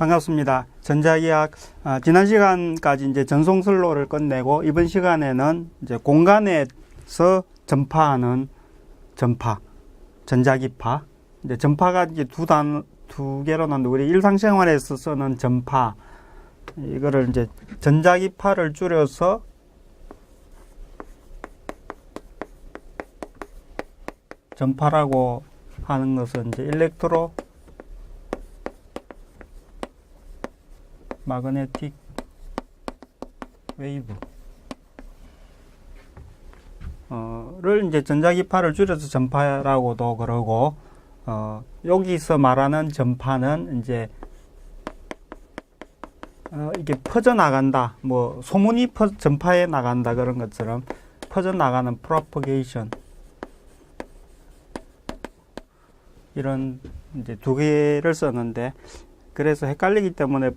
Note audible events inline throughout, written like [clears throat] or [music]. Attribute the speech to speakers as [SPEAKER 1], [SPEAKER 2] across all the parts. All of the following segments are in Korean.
[SPEAKER 1] 반갑습니다. 전자기학 아, 지난 시간까지 이제 전송슬로를 끝내고 이번 시간에는 이제 공간에서 전파하는 전파, 전자기파. 이제 전파가 이제 두 단, 두 개로 나는데 우리 일상생활에서 쓰는 전파 이거를 이제 전자기파를 줄여서 전파라고 하는 것은 이제 일렉트로 마그네틱 웨이브. 어를 이제 전자기파를 줄여서 전파라고도 그러고 어 여기서 말하는 전파는 이제 어 이게 퍼져 나간다. 뭐 소문이 퍼 전파해 나간다 그런 것처럼 퍼져 나가는 프로퍼게이션. 이런 이제 두 개를 썼는데 그래서 헷갈리기 때문에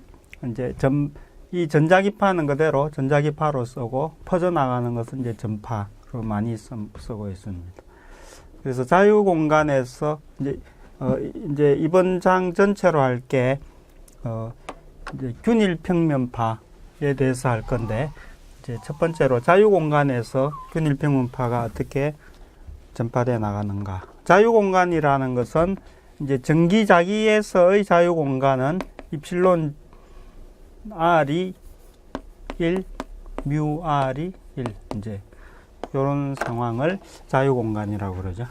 [SPEAKER 1] 이제 전, 이 전자기파는 그대로 전자기파로 쓰고 퍼져나가는 것은 이제 전파로 많이 쓰, 쓰고 있습니다. 그래서 자유 공간에서 이제, 어, 이제 이번 장 전체로 할게, 어, 이제 균일 평면파에 대해서 할 건데, 이제 첫 번째로 자유 공간에서 균일 평면파가 어떻게 전파돼 나가는가. 자유 공간이라는 것은 이제 전기 자기에서의 자유 공간은 입실론 R이 1, 뮤 R이 1 이제 이런 상황을 자유공간이라고 그러죠.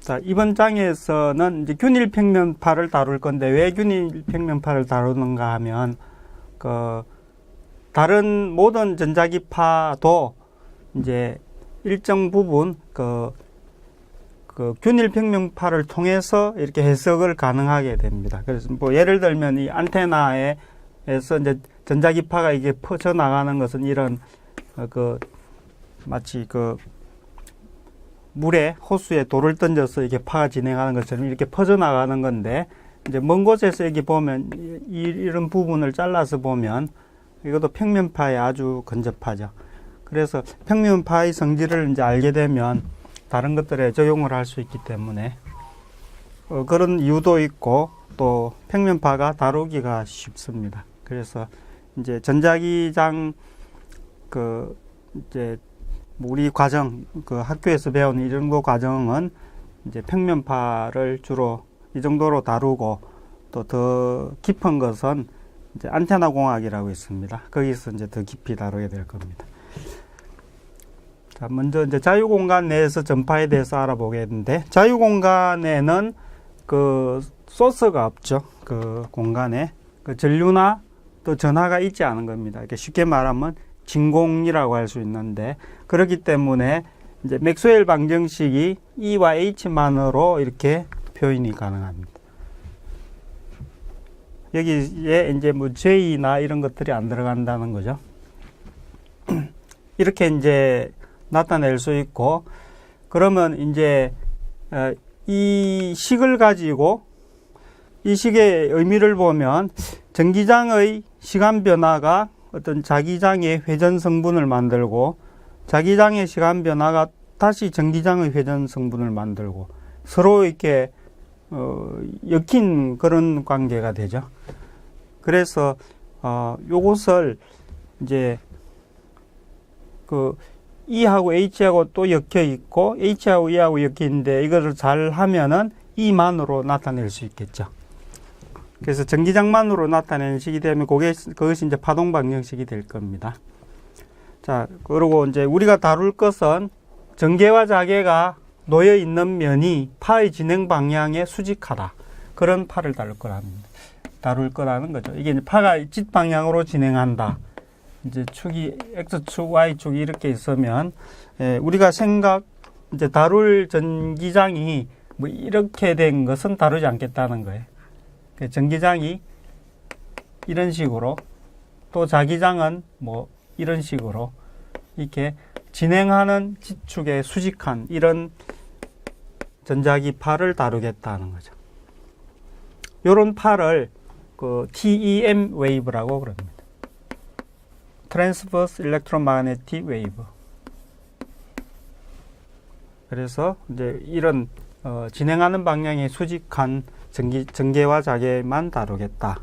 [SPEAKER 1] 자, 이번 장에서는 이제 균일 평면파를 다룰 건데 왜 균일 평면파를 다루는가 하면 그 다른 모든 전자기파도 이제 일정 부분 그, 그 균일 평면파를 통해서 이렇게 해석을 가능하게 됩니다. 그래서 뭐 예를 들면 이 안테나에서 이제 전자기파가 이게 퍼져 나가는 것은 이런 어, 그 마치 그 물에 호수에 돌을 던져서 이게 파가 진행하는 것처럼 이렇게 퍼져 나가는 건데 이제 먼 곳에서 여기 보면 이, 이런 부분을 잘라서 보면 이것도 평면파에 아주 근접하죠. 그래서 평면파의 성질을 이제 알게 되면 다른 것들에 적용을 할 수 있기 때문에 어, 그런 이유도 있고 또 평면파가 다루기가 쉽습니다. 그래서 이제 전자기장 그 이제 우리 과정 그 학교에서 배우는 이런 거 과정은 이제 평면파를 주로 이 정도로 다루고 또 더 깊은 것은 이제 안테나 공학이라고 있습니다. 거기서 이제 더 깊이 다루게 될 겁니다. 자, 먼저 이제 자유공간 내에서 전파에 대해서 알아보겠는데, 자유공간에는 그 소스가 없죠. 그 공간에. 그 전류나 또 전하가 있지 않은 겁니다. 이렇게 쉽게 말하면 진공이라고 할 수 있는데, 그렇기 때문에 이제 맥스웰 방정식이 E와 H만으로 이렇게 표현이 가능합니다. 여기에 이제 뭐 J나 이런 것들이 안 들어간다는 거죠. [clears throat] 이렇게 이제 나타낼 수 있고 그러면 이제 어, 이 식을 가지고 이 식의 의미를 보면 전기장의 시간 변화가 어떤 자기장의 회전 성분을 만들고 자기장의 시간 변화가 다시 전기장의 회전 성분을 만들고 서로 이렇게 어, 엮인 그런 관계가 되죠. 그래서 어, 요것을 이제 그 E하고 H하고 또 엮여 있고 H하고 E하고 엮여 있는데 이거를 잘 하면은 E만으로 나타낼 수 있겠죠. 그래서 전기장만으로 나타내는 식이 되면 그게 그것이 이제 파동 방정식이 될 겁니다. 자, 그리고 이제 우리가 다룰 것은 전개와 자개가 놓여 있는 면이 파의 진행 방향에 수직하다. 그런 파를 다룰 거랍니다. 다룰 거라는 거죠. 이게 이제 파가 짓 방향으로 진행한다. 이제 축이 x축, y축이 이렇게 있으면 예, 우리가 생각 이제 다룰 전기장이 뭐 이렇게 된 것은 다루지 않겠다는 거예요. 그 전기장이 이런 식으로 또 자기장은 뭐 이런 식으로 이렇게 진행하는 지축의 수직한 이런 전자기 파를 다루겠다는 거죠. 요런 파를 그 TEM 웨이브라고 그럽니다. 트랜스버스 일렉트로마그네틱 웨이브. 그래서 이제 이런 어, 진행하는 방향의 수직한 전기 전개와 자개만 다루겠다.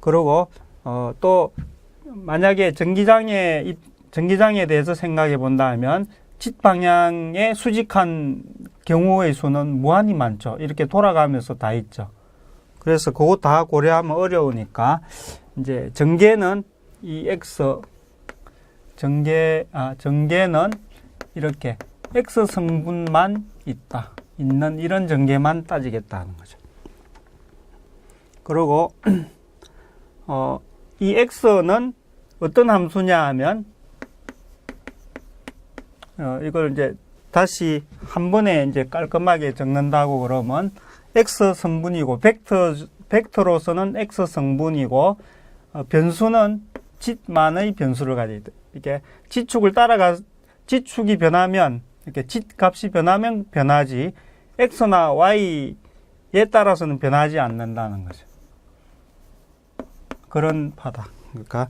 [SPEAKER 1] 그리고 어, 또 만약에 전기장애 입- 전기장애에 대해서 생각해 본다면 짓 방향에 수직한 경우의 수는 무한히 많죠. 이렇게 돌아가면서 다 있죠. 그래서 그거 다 고려하면 어려우니까 이제 전개는 이 x 전개 아 전개는 이렇게 x 성분만 있다 있는 이런 전개만 따지겠다는 거죠. 그리고 [clears throat] 어, 이 x는 어떤 함수냐 하면 어, 이걸 이제 다시 한 번에 이제 깔끔하게 적는다고 그러면 x 성분이고 벡터 벡터로서는 x 성분이고 어, 변수는 짓만의 변수를 가지게 돼. 이렇게 지축을 따라가 지축이 변하면 이렇게 짓 값이 변하면 변하지 x나 y에 따라서는 변하지 않는다는 거죠. 그런 파다. 그러니까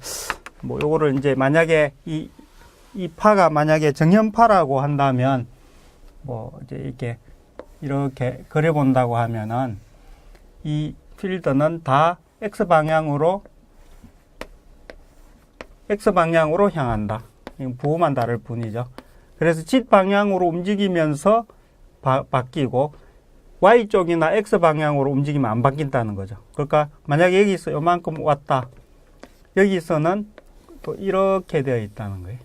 [SPEAKER 1] 뭐 요거를 이제 만약에 이 이 파가 만약에 정현파라고 한다면 뭐 이제 이렇게 이렇게 그려 본다고 하면은 이 필드는 다 x 방향으로 x 방향으로 향한다. 부호만 다를 뿐이죠. 그래서 짓 방향으로 움직이면서 바, 바뀌고 y 쪽이나 x 방향으로 움직이면 안 바뀐다는 거죠. 그러니까 만약에 여기서 요만큼 왔다. 여기서는 또 이렇게 되어 있다는 거예요.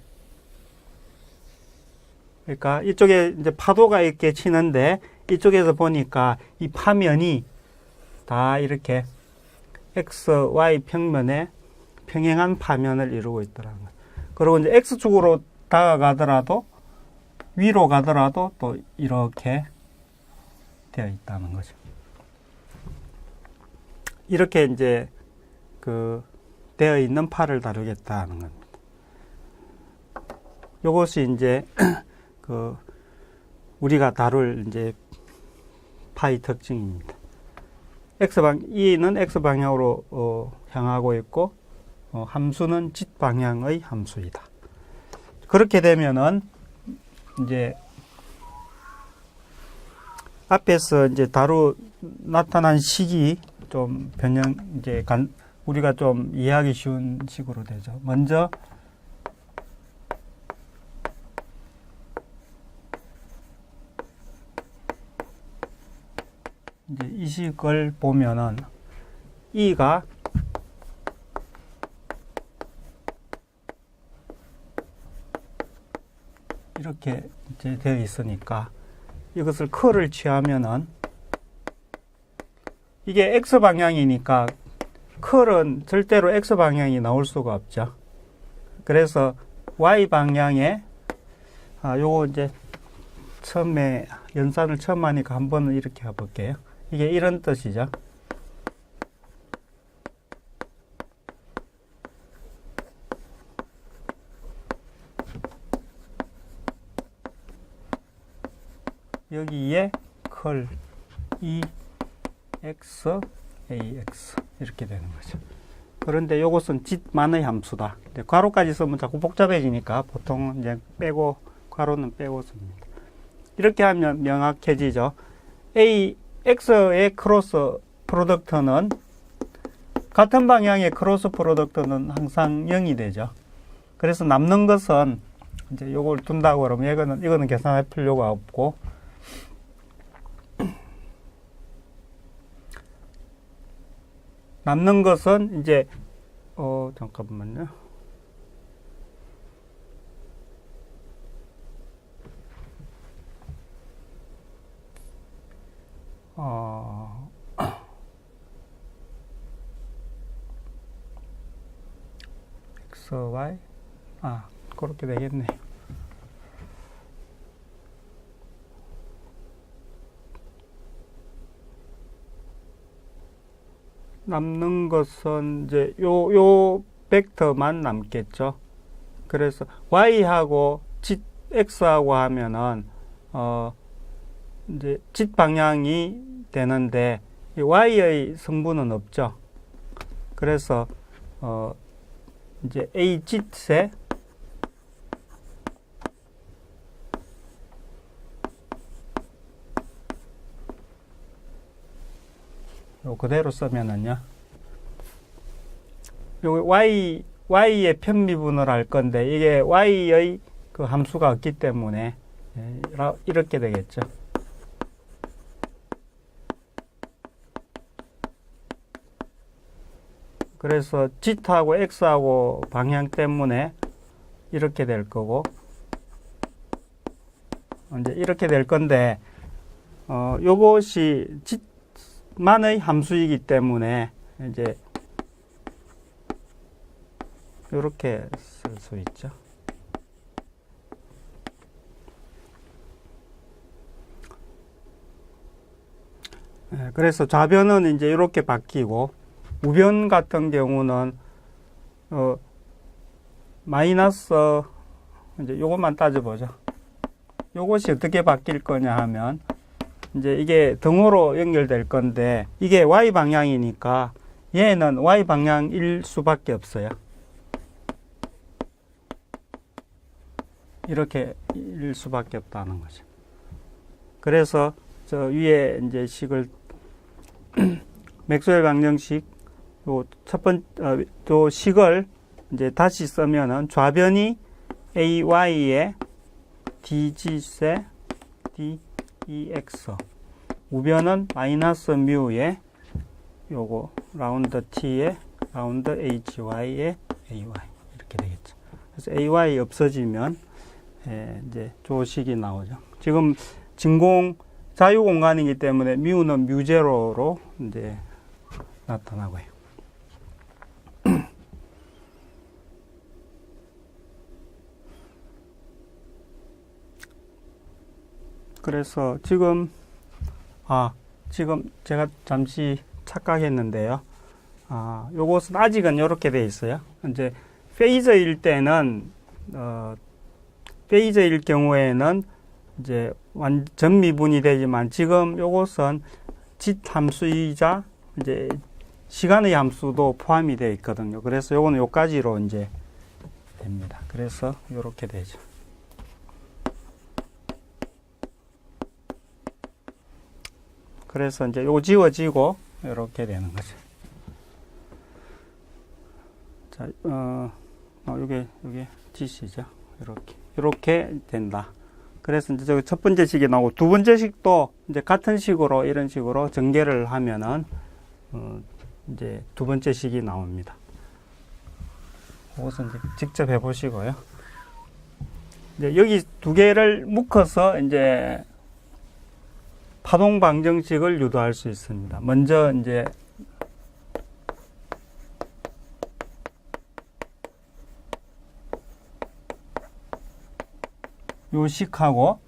[SPEAKER 1] 그러니까 이쪽에 이제 파도가 이렇게 치는데 이쪽에서 보니까 이 파면이 다 이렇게 x, y 평면에 평행한 파면을 이루고 있더라는 거예요. 그리고 이제 x축으로 다가가더라도 위로 가더라도 또 이렇게 되어 있다는 거죠. 이렇게 이제 그 되어 있는 파를 다루겠다는 겁니다. 요것이 이제 [clears throat] 그 우리가 다룰 이제 파의 특징입니다. x방 e는 x 방향으로 어, 향하고 있고 어, 함수는 짓 방향의 함수이다. 그렇게 되면은 이제 앞에서 이제 다루 나타난 식이 좀 변형 이제 간 우리가 좀 이해하기 쉬운 식으로 되죠. 먼저 이제 이 식을 보면은 이가 이렇게 되어 있으니까 이것을 커를 취하면은 이게 x 방향이니까 컬은 절대로 x 방향이 나올 수가 없죠. 그래서 y 방향에 아 요거 이제 처음에 연산을 처음 하니까 한번 이렇게 해볼게요. 이게 이런 뜻이죠. 여기에 컬 E X AX 이렇게 되는 거죠. 그런데 이것은 짓만의 함수다. 이제 괄호까지 쓰면 자꾸 복잡해지니까 보통 이제 빼고 괄호는 빼고 씁니다. 이렇게 하면 명확해지죠. A X의 크로스 프로덕트는 같은 방향의 크로스 프로덕트는 항상 0이 되죠. 그래서 남는 것은 이제 요걸 둔다고 그러면 이거는 이거는 계산할 필요가 없고 남는 것은 이제 어 잠깐만요. 어 y 아 그렇게 되겠네. 남는 것은 이제 요, 요 벡터만 남겠죠. 그래서 y하고 짓 x하고 하면은 어 이제 짓 방향이 되는데 이 y의 성분은 없죠. 그래서 어 이제 a 짓에 그대로 쓰면은요. 요 y y의 편미분을 할 건데 이게 y의 그 함수가 없기 때문에 예, 이렇게 되겠죠. 그래서 z하고 x하고 방향 때문에 이렇게 될 거고 이제 이렇게 될 건데 어 요것이 z 만의 함수이기 때문에 이제 이렇게 쓸 수 있죠. 예, 그래서 좌변은 이제 이렇게 바뀌고 우변 같은 경우는 어 마이너스 이제 요것만 따져보죠. 요것이 어떻게 바뀔 거냐 하면 이제 이게 등호로 연결될 건데 이게 y 방향이니까 얘는 y 방향일 수밖에 없어요. 이렇게 일 수밖에 없다는 거죠. 그래서 저 위에 이제 식을 [clears throat] 맥스웰 방정식 요첫 번째 어, 요 식을 이제 다시 쓰면은 좌변이 ay의 dg세 dex 우변은 마이너스 뮤의 요거 라운드 t의 라운드 hy의 ay 이렇게 되겠죠. 그래서 ay 없어지면 예, 이제 조식이 나오죠. 지금 진공 자유 공간이기 때문에 뮤는 뮤제로로 이제 나타나고요. 그래서 지금 아 지금 제가 잠시 착각했는데요. 아 요것은 아직은 이렇게 돼 있어요. 이제 페이저일 때는 어 페이저일 경우에는 이제 완 전 미분이 되지만 지금 요것은 짓 함수이자 이제 시간의 함수도 포함이 되어 있거든요. 그래서 요거는 요까지로 이제 됩니다. 그래서 요렇게 되죠. 그래서 이제 요 지워지고 이렇게 되는 거죠. 자, 어, 어 요게 요게 지시죠. 이렇게 이렇게 된다. 그래서 이제 저첫 번째 식이 나오고 두 번째 식도 이제 같은 식으로 이런 식으로 전개를 하면은 어, 이제 두 번째 식이 나옵니다. 그것은 이제 직접 해보시고요. 이제 여기 두 개를 묶어서 이제 파동 방정식을 유도할 수 있습니다. 먼저 이제 요 식하고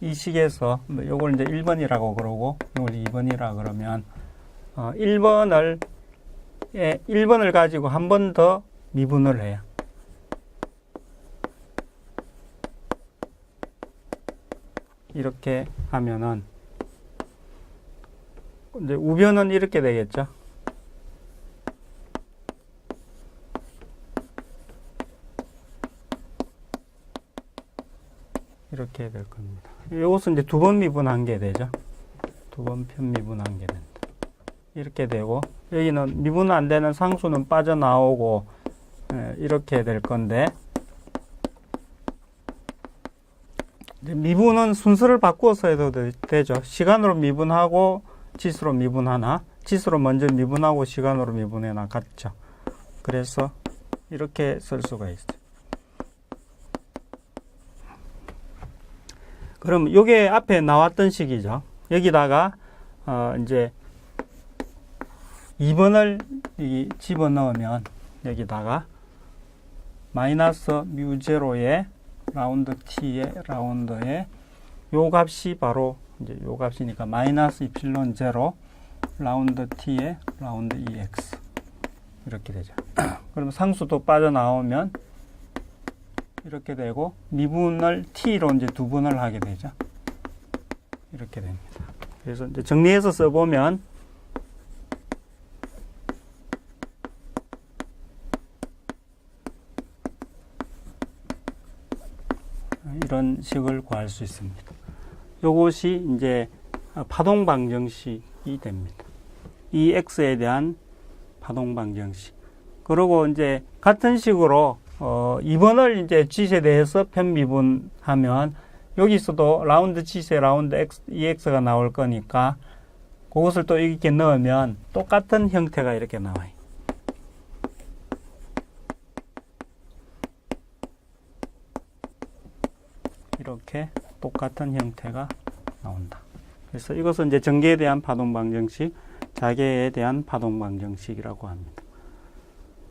[SPEAKER 1] 이 식에서 뭐 요걸 이제 1번이라고 그러고 요걸 2번이라 그러면 어 1번을 예, 1번을 가지고 한 번 더 미분을 해요. 이렇게 하면은 이제 우변은 이렇게 되겠죠. 이렇게 될 겁니다. 이것은 이제 두 번 미분한 게 되죠. 두 번 편미분한 게 된다. 이렇게 되고 여기는 미분 안 되는 상수는 빠져나오고 예, 이렇게 될 건데 미분은 순서를 바꾸어서 해도 되, 되죠. 시간으로 미분하고 지수로 미분하나 지수로 먼저 미분하고 시간으로 미분해나 같죠. 그래서 이렇게 쓸 수가 있어요. 그럼 요게 앞에 나왔던 식이죠. 여기다가 어 이제 2번을 이 집어넣으면 여기다가 마이너스 뮤 제로의 라운드 t의 라운드의 요 값이 바로 이제 요 값이니까 마이너스 이필론 제로 라운드 t의 라운드 ex 이렇게 되죠. [clears throat] 그러면 상수도 빠져나오면 이렇게 되고 미분을 t로 이제 두 분을 하게 되죠. 이렇게 됩니다. 그래서 이제 정리해서 써보면 이런 식을 구할 수 있습니다. 요것이 이제 파동 방정식이 됩니다. 이 x에 대한 파동 방정식. 그리고 이제 같은 식으로 어 2번을 이제 대해서 편미분하면 여기서도 라운드 짓에 라운드 x, ex가 나올 거니까 그것을 또 이렇게 넣으면 똑같은 형태가 이렇게 나와요. 이렇게 똑같은 형태가 나온다. 그래서 이것은 이제 전개에 대한 파동 방정식, 자개에 대한 파동 방정식이라고 합니다.